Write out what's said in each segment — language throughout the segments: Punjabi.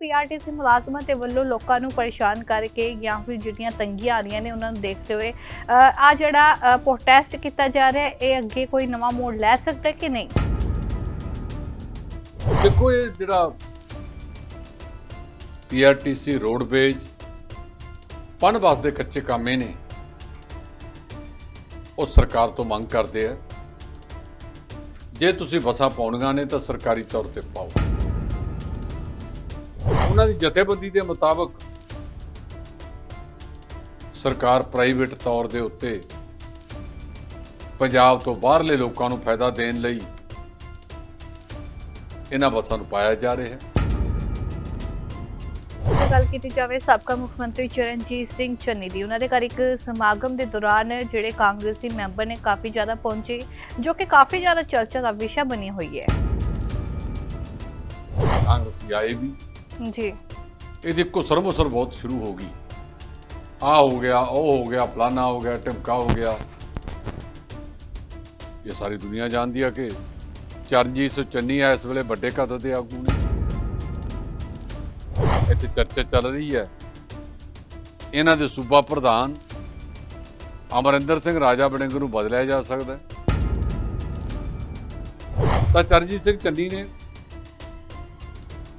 ਪੀਆਰਟੀਸੀ ਮੁਲਾਜ਼ਮਾਂ ਦੇ ਵੱਲੋਂ ਲੋਕਾਂ ਨੂੰ ਪਰੇਸ਼ਾਨ ਕਰਕੇ ਜਾਂ ਫਿਰ ਜਿਹੜੀਆਂ ਤੰਗੀਆਂ ਆ ਰਹੀਆਂ ਨੇ ਉਹਨਾਂ ਨੂੰ ਦੇਖਦੇ ਹੋਏ ਆ ਜਿਹੜਾ ਪ੍ਰੋਟੈਸਟ ਕੀਤਾ ਜਾ ਰਿਹਾ ਇਹ ਅੱਗੇ ਕੋਈ ਨਵਾਂ ਮੋੜ ਲੈ ਸਕਦਾ ਕਿ ਨਹੀਂ? ਦੇਖੋ, ਇਹ ਜਿਹੜਾ ਪੀਆਰਟੀਸੀ ਰੋਡਵੇਜ ਪਨ ਬੱਸ ਦੇ ਕੱਚੇ ਕਾਮੇ ਨੇ। ਉਹ ਸਰਕਾਰ ਤੋਂ ਮੰਗ ਕਰਦੇ ਆ। ਜੇ ਤੁਸੀਂ ਬੱਸਾਂ ਪਾਉਣੀਆਂ ਨੇ ਤਾਂ ਸਰਕਾਰੀ ਤੌਰ ਤੇ ਪਾਓ। ਉਹਨਾਂ ਦੀ ਜਥੇਬੰਦੀ ਦੇ ਮੁਤਾਬਕ ਸਰਕਾਰ ਪ੍ਰਾਈਵੇਟ ਤੌਰ ਦੇ ਉੱਤੇ ਪੰਜਾਬ ਤੋਂ ਬਾਹਰਲੇ ਲੋਕਾਂ ਨੂੰ ਫਾਇਦਾ ਦੇਣ ਲਈ ਇਹਨਾਂ ਬੱਸਾਂ ਨੂੰ ਪਾਇਆ ਜਾ ਰਿਹਾ ਹੈ। ਗੱਲ ਕੀਤੀ ਜਾਵੇ ਸਾਬਕਾ ਮੁੱਖ ਮੰਤਰੀ ਚਰਨਜੀਤ ਸਿੰਘ ਚੰਨੀ ਦੀ ਉਹਨਾਂ ਦੇ ਘਰ ਇੱਕ ਸਮਾਗਮ ਦੇ ਦੌਰਾਨ ਜਿਹੜੇ ਕਾਂਗਰਸੀ ਮੈਂਬਰ ਨੇ ਕਾਫੀ ਜ਼ਿਆਦਾ ਪਹੁੰਚੇ ਜੋ ਕਿ ਕਾਫੀ ਜ਼ਿਆਦਾ ਚਰਚਾ ਦਾ ਵਿਸ਼ਾ ਬਣੀ ਹੋਈ ਹੈ। ਕਾਂਗਰਸੀ ਆਏ ਵੀ ਜੀ। ਇਹਦੀ ਘੁਸਰ ਮੁਸਰ ਬਹੁਤ ਸ਼ੁਰੂ ਹੋ ਗਈ। ਆ ਹੋ ਗਿਆ, ਉਹ ਹੋ ਗਿਆ, ਫਲਾਨਾ ਹੋ ਗਿਆ ਟਿਮਕਾ ਹੋ ਗਿਆ। ਇਹ ਸਾਰੀ ਦੁਨੀਆ ਜਾਣਦੀ ਆ ਕਿ ਚਰਨਜੀਤ ਸਿੰਘ ਚੰਨੀ ਆ, ਇਸ ਵੇਲੇ ਵੱਡੇ ਕਦਰ ਦੇ ਆਗੂ ਨੇ। ਇੱਥੇ ਚਰਚਾ ਚੱਲ ਰਹੀ ਹੈ। ਇਹਨਾਂ ਦੇ ਸੂਬਾ ਪ੍ਰਧਾਨ ਅਮਰਿੰਦਰ ਸਿੰਘ ਰਾਜਾ ਬੜਿੰਗ ਨੂੰ ਬਦਲਿਆ ਜਾ ਸਕਦਾ ਹੈ। ਤਾਂ ਚਰਨਜੀਤ ਸਿੰਘ ਚੰਨੀ ਨੇ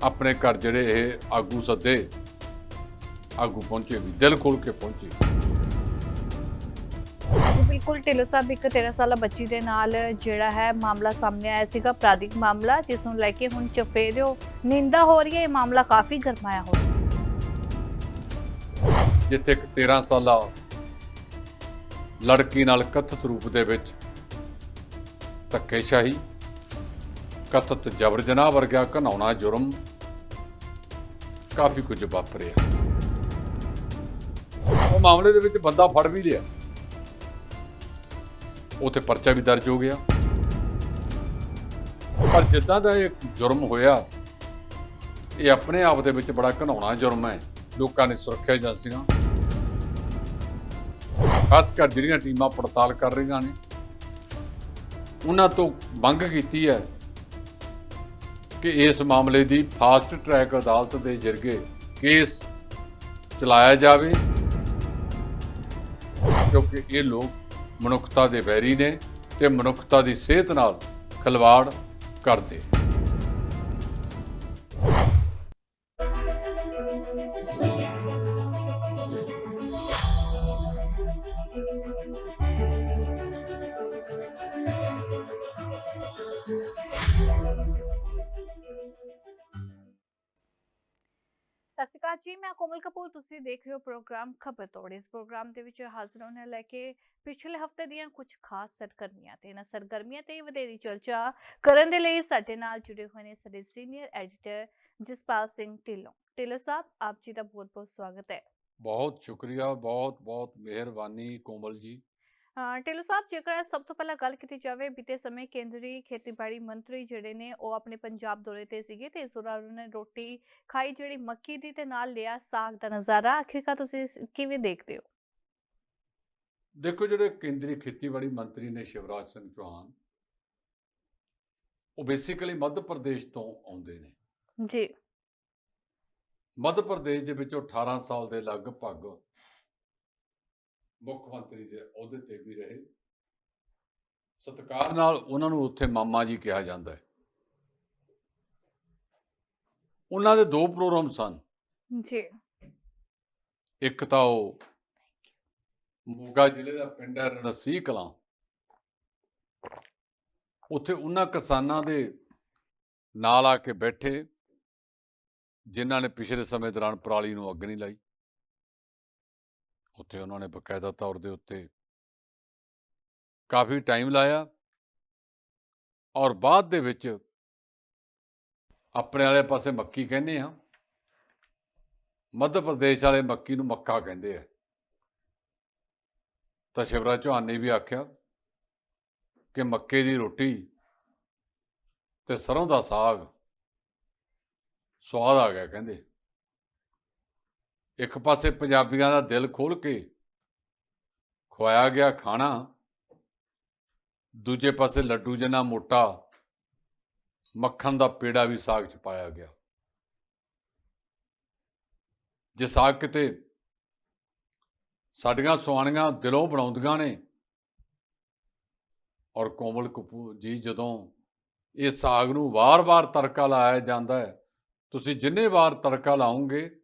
ਆਪਣੇ ਘਰ ਜਿਹੜੇ ਇਹ ਆਗੂ ਸੱਦੇ ਆਗੂ ਪਹੁੰਚੇ ਵੀ ਦਿਲ ਖੋਲ ਕੇ ਪਹੁੰਚੇ। ਜੀ ਬਿਲਕੁਲ ਢਿੱਲੋਂ ਸਾਹਿਬ ਇੱਕ 13 ਸਾਲਾ ਬੱਚੀ ਦੇ ਨਾਲ ਜਿਹੜਾ ਹੈ ਮਾਮਲਾ ਸਾਹਮਣੇ ਆਇਆ ਸੀਗਾ ਅਪਰਾਧਿਕ ਮਾਮਲਾ ਜਿਸ ਨੂੰ ਲੈ ਕੇ ਹੁਣ ਚਫੇਰਿਓ ਨਿੰਦਾ ਹੋ ਰਹੀ ਹੈ ਇਹ ਮਾਮਲਾ ਕਾਫੀ ਗਰਮਾਇਆ ਹੋਇਆ। ਜਿੱਥੇ ਇੱਕ 13 ਸਾਲਾ ਲੜਕੀ ਨਾਲ ਕਥਿਤ ਰੂਪ ਦੇ ਵਿੱਚ ਧੱਕੇਸ਼ਾਹੀ ਕਥਿਤ ਜਬਰ ਜਨਾਹ ਵਰਗਾ ਘਨਾਉਣਾ ਜੁਰਮ ਕਾਫੀ ਕੁਝ ਵਾਪਰਿਆ ਉਹ ਮਾਮਲੇ ਦੇ ਵਿੱਚ ਬੰਦਾ ਫੜ ਵੀ ਲਿਆ। ਉਥੇ ਪਰਚਾ ਵੀ ਦਰਜ ਹੋ ਗਿਆ। ਪਰ ਜਿੱਦਾਂ ਦਾ ਇਹ ਜੁਰਮ ਹੋਇਆ, ਇਹ ਆਪਣੇ ਆਪ ਦੇ ਵਿੱਚ ਬੜਾ ਘਨਾਉਣਾ ਜੁਰਮ ਹੈ। ਲੋਕਾਂ ਨੇ ਸੁਰੱਖਿਆ ਏਜੰਸੀਆਂ, ਖਾਸ ਕਰ ਜਿਹੜੀਆਂ ਟੀਮਾਂ ਪੜਤਾਲ ਕਰ ਰਹੀਆਂ ਨੇ, ਉਹਨਾਂ ਤੋਂ ਮੰਗ ਕੀਤੀ ਹੈ ਕਿ ਇਸ ਮਾਮਲੇ ਦੀ ਫਾਸਟ ਟਰੈਕ ਅਦਾਲਤ ਦੇ ਜ਼ਰੀਏ ਕੇਸ ਚਲਾਇਆ ਜਾਵੇ, ਕਿਉਂਕਿ ਇਹ ਲੋਕ ਮਨੁੱਖਤਾ ਦੇ ਵੈਰੀ ਨੇ ਤੇ ਮਨੁੱਖਤਾ ਦੀ ਸਿਹਤ ਨਾਲ ਖਿਲਵਾੜ ਕਰਦੇ ਸਤਿ ਸ਼੍ਰੀ ਅਕਾਲ ਜੀ, ਮੈਂ ਕੋਮਲ ਕਪੂਰ, ਤੁਸੀਂ ਦੇਖ ਰਹੇ ਹੋ ਪ੍ਰੋਗਰਾਮ ਖਬਰ ਤੋੜ। ਇਸ ਪ੍ਰੋਗਰਾਮ ਦੇ ਵਿੱਚ ਹਾਜ਼ਰ ਹੋਣ ਲੈ ਕੇ ਪਿਛਲੇ ਹਫ਼ਤੇ ਦੀਆਂ ਕੁਝ ਖਾਸ ਸਰਗਰਮੀਆਂ ਤੇ ਇਹਨਾਂ ਸਰਗਰਮੀਆਂ ਤੇ ਵਧੇਰੀ ਚਰਚਾ ਕਰਨ ਦੇ ਲਈ ਸਾਡੇ ਨਾਲ ਜੁੜੇ ਹੋਏ ਨੇ ਸਾਡੇ ਸੀਨੀਅਰ ਐਡੀਟਰ ਜਸਪਾਲ ਸਿੰਘ ਢਿੱਲੋਂ। ਢਿੱਲੋਂ ਸਾਹਿਬ, ਆਪ ਜੀ ਦਾ ਬਹੁਤ-ਬਹੁਤ ਸਵਾਗਤ ਹੈ। ਬਹੁਤ ਸ਼ੁਕਰੀਆ ਬਹੁਤ ਬਹੁਤ ਮਿਹਰਬਾਨੀ ਕੋਮਲ ਜੀ। ਢਿੱਲੋਂ ਸਾਹਿਬ ਜੇਕਰ ਸਭ ਤੋਂ ਪਹਿਲਾਂ ਗੱਲ ਕੀਤੀ ਜਾਵੇ ਬੀਤੇ ਸਮੇਂ ਕੇਂਦਰੀ ਖੇਤੀਬਾੜੀ ਮੰਤਰੀ ਜਿਹੜੇ ਨੇ ਉਹ ਆਪਣੇ ਪੰਜਾਬ ਦੌਰੇ ਤੇ ਸੀਗੇ ਤੇ ਇਸ ਦੌਰਾਨ ਉਹਨਾਂ ਨੇ ਰੋਟੀ ਖਾਈ ਜਿਹੜੀ ਮੱਕੀ ਦੀ ਤੇ ਨਾਲ ਲਿਆ ਸਾਗ ਦਾ ਨਜ਼ਾਰਾ ਆਖਿਰਕਾਰ ਤੁਸੀਂ ਕਿਵੇਂ ਦੇਖਦੇ ਹੋ ਦੇਖੋ ਜਿਹੜੇ ਕੇਂਦਰੀ ਖੇਤੀਬਾੜੀ ਮੰਤਰੀ ਨੇ ਸ਼ਿਵਰਾਜ ਸਿੰਘ ਚੌਹਾਨ ਉਹ ਬੇਸਿਕਲੀ ਮੱਧ ਪ੍ਰਦੇਸ਼ ਤੋਂ ਆਉਂਦੇ ਨੇ ਜੀ ਮੱਧ ਪ੍ਰਦੇਸ਼ ਦੇ ਵਿੱਚੋਂ 18 ਸਾਲ ਦੇ ਲਗਭਗ ਮੁੱਖ ਮੰਤਰੀ ਦੇ ਅਹੁਦੇ ਤੇ ਵੀ ਰਹੇ। ਸਤਿਕਾਰ ਨਾਲ ਉਹਨਾਂ ਨੂੰ ਉੱਥੇ ਮਾਮਾ ਜੀ ਕਿਹਾ ਜਾਂਦਾ ਹੈ। ਉਹਨਾਂ ਦੇ ਦੋ ਪ੍ਰੋਗਰਾਮ ਸਨ। ਜੀ। ਇੱਕ ਤਾਂ ਉਹ ਮੋਗਾ ਜ਼ਿਲ੍ਹੇ ਦਾ ਪਿੰਡ ਹੈ ਰਣਸੀ ਕਲਾਂ। ਉੱਥੇ ਉਹਨਾਂ ਕਿਸਾਨਾਂ ਦੇ ਨਾਲ ਆ ਕੇ ਬੈਠੇ ਜਿਨ੍ਹਾਂ ਨੇ ਪਿਛਲੇ ਸਮੇਂ ਦੌਰਾਨ ਪਰਾਲੀ ਨੂੰ ਅੱਗ ਨਹੀਂ ਲਾਈ। ਉੱਥੇ ਉਹਨਾਂ ਨੇ ਬਕਾਇਦਾ ਤੌਰ ਦੇ ਉੱਤੇ ਕਾਫੀ ਟਾਈਮ ਲਾਇਆ ਔਰ ਬਾਅਦ ਦੇ ਵਿੱਚ ਆਪਣੇ ਵਾਲੇ ਪਾਸੇ ਮੱਕੀ ਕਹਿੰਦੇ ਆ ਮੱਧ ਪ੍ਰਦੇਸ਼ ਵਾਲੇ ਮੱਕੀ ਨੂੰ ਮੱਕਾ ਕਹਿੰਦੇ ਆ। ਤਾਂ ਸ਼ਿਵਰਾਜ ਚੌਹਾਨ ਨੇ ਵੀ ਆਖਿਆ ਕਿ ਮੱਕੇ ਦੀ ਰੋਟੀ ਤੇ ਸਰੋਂ ਦਾ ਸਾਗ ਸਵਾਦ ਆ ਗਿਆ ਕਹਿੰਦੇ। ਇੱਕ ਪਾਸੇ ਪੰਜਾਬੀਆਂ ਦਾ ਦਿਲ ਖੋਲ ਕੇ ਖਵਾਇਆ ਗਿਆ ਖਾਣਾ, ਦੂਜੇ ਪਾਸੇ ਲੱਡੂ ਜਨਾ ਮੋਟਾ ਮੱਖਣ ਦਾ ਪੇੜਾ ਵੀ ਸਾਗ ਚ ਪਾਇਆ ਗਿਆ। ਜੇ ਸਾਗ ਕਿਤੇ ਸਾਡੀਆਂ ਸੁਆਣੀਆਂ ਦਿਲੋਂ ਬਣਾਉਂਦੀਆਂ ਨੇ ਔਰ ਕੋਮਲ ਕਪੂਰ ਜੀ ਜਦੋਂ ਇਹ ਸਾਗ ਨੂੰ ਵਾਰ-ਵਾਰ ਤੜਕਾ ਲਾਇਆ ਜਾਂਦਾ ਹੈ, ਤੁਸੀਂ ਜਿੰਨੇ ਵਾਰ ਤੜਕਾ ਲਾਓਗੇ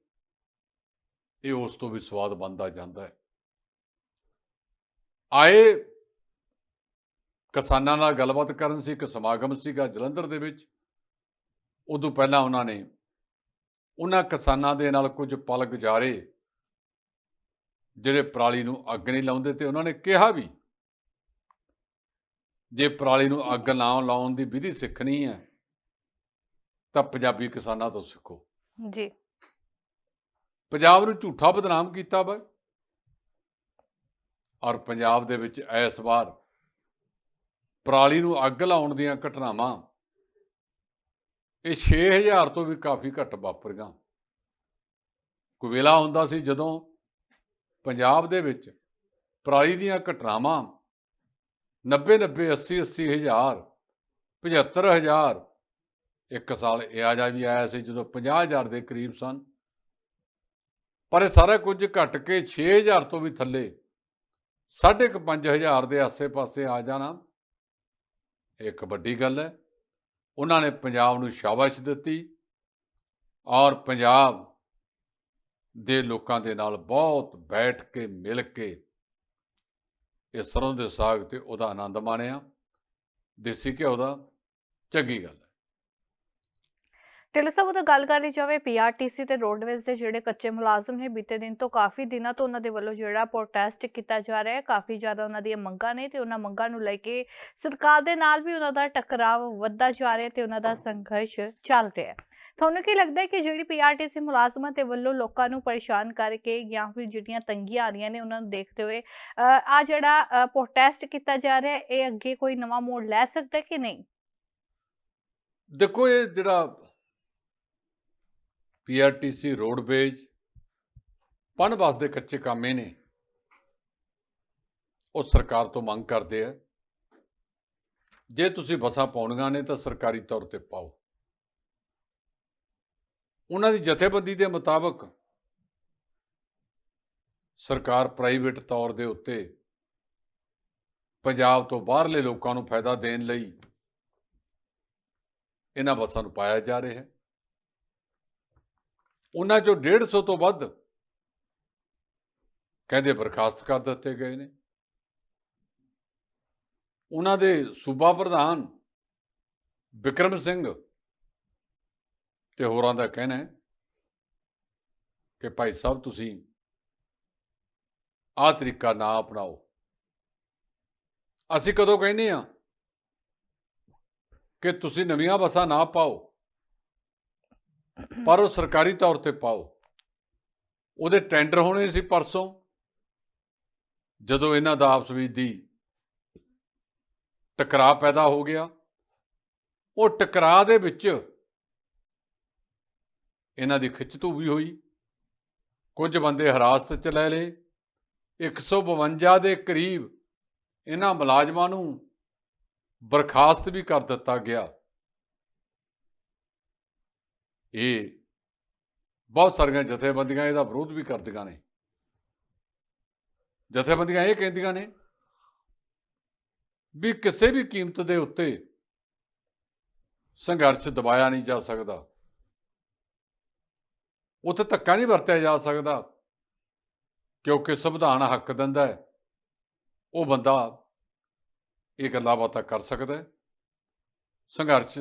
ਇਹ ਉਸ ਤੋਂ ਵੀ ਸਵਾਦ ਬਣਦਾ ਜਾਂਦਾ ਹੈ। ਆਏ ਕਿਸਾਨਾਂ ਨਾਲ ਗੱਲਬਾਤ ਕਰਨ ਸੀ, ਇੱਕ ਸਮਾਗਮ ਸੀਗਾ ਜਲੰਧਰ ਦੇ ਵਿੱਚ। ਉਦੋਂ ਪਹਿਲਾਂ ਉਹਨਾਂ ਨੇ ਉਹਨਾਂ ਕਿਸਾਨਾਂ ਦੇ ਨਾਲ ਕੁਝ ਪਲ ਗੁਜ਼ਾਰੇ, ਜਿਹੜੇ ਪਰਾਲੀ ਨੂੰ ਅੱਗ ਨਹੀਂ ਲਾਉਂਦੇ ਤੇ ਉਹਨਾਂ ਨੇ ਕਿਹਾ ਵੀ, ਜੇ ਪਰਾਲੀ ਨੂੰ ਅੱਗ ਨਾ ਲਾਉਣ ਦੀ ਵਿਧੀ ਸਿੱਖਣੀ ਹੈ, ਤਾਂ ਪੰਜਾਬੀ ਕਿਸਾਨਾਂ ਤੋਂ ਸਿੱਖੋ। ਜੀ। ਪੰਜਾਬ ਨੂੰ ਝੂਠਾ ਬਦਨਾਮ ਕੀਤਾ ਵਾ ਔਰ ਪੰਜਾਬ ਦੇ ਵਿੱਚ ਇਸ ਵਾਰ ਪਰਾਲੀ ਨੂੰ ਅੱਗ ਲਾਉਣ ਦੀਆਂ ਘਟਨਾਵਾਂ, ਇਹ 6000 ਤੋਂ ਵੀ ਕਾਫੀ ਘੱਟ ਵਾਪਰੀਆਂ। ਕੋਈ ਵੇਲਾ ਹੁੰਦਾ ਸੀ ਜਦੋਂ ਪੰਜਾਬ ਦੇ ਵਿੱਚ ਪਰਾਲੀ ਦੀਆਂ ਘਟਨਾਵਾਂ 90 90 80 80 ਹਜ਼ਾਰ 75 ਹਜ਼ਾਰ ਇੱਕ ਸਾਲ ਇਹ ਆ ਜਾ ਵੀ ਆਇਆ ਸੀ ਜਦੋਂ 50 ਹਜ਼ਾਰ ਦੇ ਕਰੀਬ ਸਨ। ਪਰ ਇਹ ਸਾਰਾ ਕੁਝ ਘਟ ਕੇ 6000 ਤੋਂ ਵੀ ਥੱਲੇ। ਸਾਢੇ ਕੁ ਪੰਜ ਹਜ਼ਾਰ ਦੇ ਆਸੇ-ਪਾਸੇ ਆ ਜਾਣਾ। ਇਹ ਇੱਕ ਵੱਡੀ ਗੱਲ ਹੈ। ਉਹਨਾਂ ਨੇ ਪੰਜਾਬ ਨੂੰ ਸ਼ਾਬਾਸ਼ ਦਿੱਤੀ ਔਰ ਪੰਜਾਬ ਦੇ ਲੋਕਾਂ ਦੇ ਨਾਲ ਬਹੁਤ ਬੈਠ ਕੇ, ਮਿਲ ਕੇ ਇਹ ਸਰੋਂ ਦੇ ਸਾਗ ਤੇ ਉਹਦਾ ਆਨੰਦ ਮਾਣਿਆ। ਦੇਸੀ ਘਿਓ ਦਾ ਚੰਗੀ ਗੱਲ ਹੈ। ਢਿੱਲੋਂ ਸਾਹਿਬ ਉਹ ਤਾਂ ਗੱਲ ਕਰੀ ਜਾਵੇ ਪੀਆਰਟੀਸੀ ਤੇ ਰੋਡਵੇਜ਼ ਦੇ ਜਿਹੜੇ ਕੱਚੇ ਮੁਲਾਜ਼ਮ ਨੇ ਬੀਤੇ ਦਿਨ ਤੋਂ ਕਾਫੀ ਦਿਨਾਂ ਤੋਂ ਉਹਨਾਂ ਦੇ ਵੱਲੋਂ ਜਿਹੜਾ ਪ੍ਰੋਟੈਸਟ ਕੀਤਾ ਜਾ ਰਿਹਾ ਹੈ, ਕਾਫੀ ਜ਼ਿਆਦਾ ਉਹਨਾਂ ਦੀਆਂ ਮੰਗਾਂ ਨੇ ਤੇ ਉਹਨਾਂ ਮੰਗਾਂ ਨੂੰ ਲੈ ਕੇ ਸਰਕਾਰ ਦੇ ਨਾਲ ਵੀ ਉਹਨਾਂ ਦਾ ਟਕਰਾਵ ਵੱਧਦਾ ਜਾ ਰਿਹਾ ਤੇ ਉਹਨਾਂ ਦਾ ਸੰਘਰਸ਼ ਚੱਲ ਰਿਹਾ ਹੈ। ਤੁਹਾਨੂੰ ਕੀ ਲੱਗਦਾ ਹੈ ਕਿ ਜਿਹੜੀ ਪੀਆਰਟੀਸੀ ਮੁਲਾਜ਼ਮਾਂ ਦੇ ਵੱਲੋਂ ਲੋਕਾਂ ਨੂੰ ਪਰੇਸ਼ਾਨ ਕਰਕੇ ਜਾਂ ਫਿਰ ਜਿਹੜੀਆਂ ਤੰਗੀਆਂ ਆ ਰਹੀਆਂ ਨੇ, ਉਹਨਾਂ ਨੂੰ ਦੇਖਦੇ ਹੋਏ ਆ ਜਿਹੜਾ ਪ੍ਰੋਟੈਸਟ ਕੀਤਾ ਜਾ ਰਿਹਾ ਹੈ, ਇਹ ਅੱਗੇ ਕੋਈ ਨਵਾਂ ਮੋੜ ਲੈ ਸਕਦਾ ਕਿ ਨਹੀਂ? ਦੇਖੋ, ਇਹ ਜਿਹੜਾ ਪੀਆਰਟੀਸੀ ਰੋਡਵੇਜ ਪਣ ਬੱਸ ਦੇ ਕੱਚੇ ਕਾਮੇ ਨੇ। ਉਹ ਸਰਕਾਰ ਤੋਂ ਮੰਗ ਕਰਦੇ ਆ। ਜੇ ਤੁਸੀਂ ਬੱਸਾਂ ਪਾਉਣੀਆਂ ਨੇ ਤਾਂ ਸਰਕਾਰੀ ਤੌਰ ਤੇ ਪਾਓ। ਉਹਨਾਂ ਦੀ ਜਥੇਬੰਦੀ ਦੇ ਮੁਤਾਬਕ ਸਰਕਾਰ ਪ੍ਰਾਈਵੇਟ ਤੌਰ ਦੇ ਉੱਤੇ ਪੰਜਾਬ ਤੋਂ ਬਾਹਰਲੇ ਲੋਕਾਂ ਨੂੰ ਫਾਇਦਾ ਦੇਣ ਲਈ ਇਹਨਾਂ ਬੱਸਾਂ ਨੂੰ ਪਾਇਆ ਜਾ ਰਿਹਾ ਹੈ। ਉਹਨਾਂ ਚੋਂ 150 ਤੋਂ ਵੱਧ ਕਹਿੰਦੇ ਬਰਖਾਸਤ ਕਰ ਦਿੱਤੇ ਗਏ ਨੇ। ਉਹਨਾਂ ਦੇ ਸੂਬਾ ਪ੍ਰਧਾਨ ਵਿਕਰਮ ਸਿੰਘ ਤੇ ਹੋਰਾਂ ਦਾ ਕਹਿਣਾ ਹੈ ਕਿ ਭਾਈ ਸਾਹਿਬ ਤੁਸੀਂ ਆਹ ਤਰੀਕਾ ਨਾ ਅਪਣਾਓ। ਅਸੀਂ ਕਦੋਂ ਕਹਿੰਦੇ ਆ ਕਿ ਤੁਸੀਂ ਨਵੀਆਂ ਬੱਸਾਂ ਨਾ ਪਾਓ? ਪਰ ਉਹ ਸਰਕਾਰੀ ਤੌਰ ਤੇ ਪਾਓ। ਉਹਦੇ ਟੈਂਡਰ ਹੋਣੇ ਸੀ ਪਰਸੋਂ। ਜਦੋਂ ਇਹਨਾਂ ਦਾ ਆਪਸ ਵਿੱਚ ਦੀ ਟਕਰਾਅ ਪੈਦਾ ਹੋ ਗਿਆ। ਉਹ ਟਕਰਾਅ ਦੇ ਵਿੱਚ ਇਹਨਾਂ ਦੀ ਖਿੱਚਤੂ ਵੀ ਹੋਈ। ਕੁਝ ਬੰਦੇ ਹਰਾਸਤ 'ਚ ਲੈ ਲਏ। 152 ਦੇ ਕਰੀਬ ਇਹਨਾਂ ਮੁਲਾਜ਼ਮਾਂ ਨੂੰ ਬਰਖਾਸਤ ਵੀ ਕਰ ਦਿੱਤਾ ਗਿਆ। ਇਹ ਬਹੁਤ ਸਾਰੀਆਂ ਜਥੇਬੰਦੀਆਂ ਇਹਦਾ ਵਿਰੋਧ ਵੀ ਕਰਦੀਆਂ ਨੇ। ਜਥੇਬੰਦੀਆਂ ਇਹ ਕਹਿੰਦੀਆਂ ਨੇ ਵੀ ਕਿਸੇ ਵੀ ਕੀਮਤ ਦੇ ਉੱਤੇ ਸੰਘਰਸ਼ ਦਬਾਇਆ ਨਹੀਂ ਜਾ ਸਕਦਾ। ਉੱਥੇ ਧੱਕਾ ਨਹੀਂ ਵਰਤਿਆ ਜਾ ਸਕਦਾ ਕਿਉਂਕਿ ਸੰਵਿਧਾਨ ਹੱਕ ਦਿੰਦਾ ਹੈ। ਉਹ ਬੰਦਾ ਇਹ ਗੱਲਾਂ ਬਾਤਾਂ ਕਰ ਸਕਦਾ ਸੰਘਰਸ਼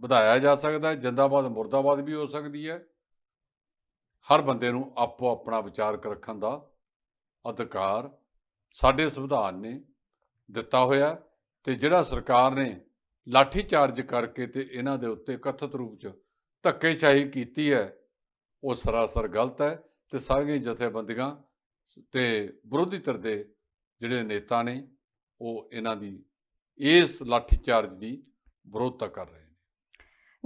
ਵਧਾਇਆ ਜਾ ਸਕਦਾ ਹੈ, ਜਿੰਦਾਬਾਦ, ਮੁਰਦਾਬਾਦ ਵੀ ਹੋ ਸਕਦੀ ਹੈ। ਹਰ ਬੰਦੇ ਨੂੰ ਆਪੋ ਆਪਣਾ ਵਿਚਾਰ ਰੱਖਣ ਦਾ ਅਧਿਕਾਰ ਸਾਡੇ ਸੰਵਿਧਾਨ ਨੇ ਦਿੱਤਾ ਹੋਇਆ ਤੇ ਜਿਹੜਾ ਸਰਕਾਰ ਨੇ ਲਾਠੀ ਚਾਰਜ ਕਰਕੇ ਤੇ ਇਹਨਾਂ ਦੇ ਉੱਤੇ ਕਥਿਤ ਰੂਪ 'ਚ ਧੱਕੇਸ਼ਾਹੀ ਕੀਤੀ ਹੈ, ਉਹ ਸਰਾਸਰ ਗਲਤ ਹੈ ਤੇ ਸਾਰੀਆਂ ਜਥੇਬੰਦੀਆਂ ਤੇ ਵਿਰੋਧੀ ਧਿਰ ਦੇ ਜਿਹੜੇ ਨੇਤਾ ਨੇ, ਉਹ ਇਹਨਾਂ ਦੀ ਇਸ ਲਾਠੀ ਚਾਰਜ ਦੀ ਵਿਰੋਧਤਾ ਕਰ ਰਹੇ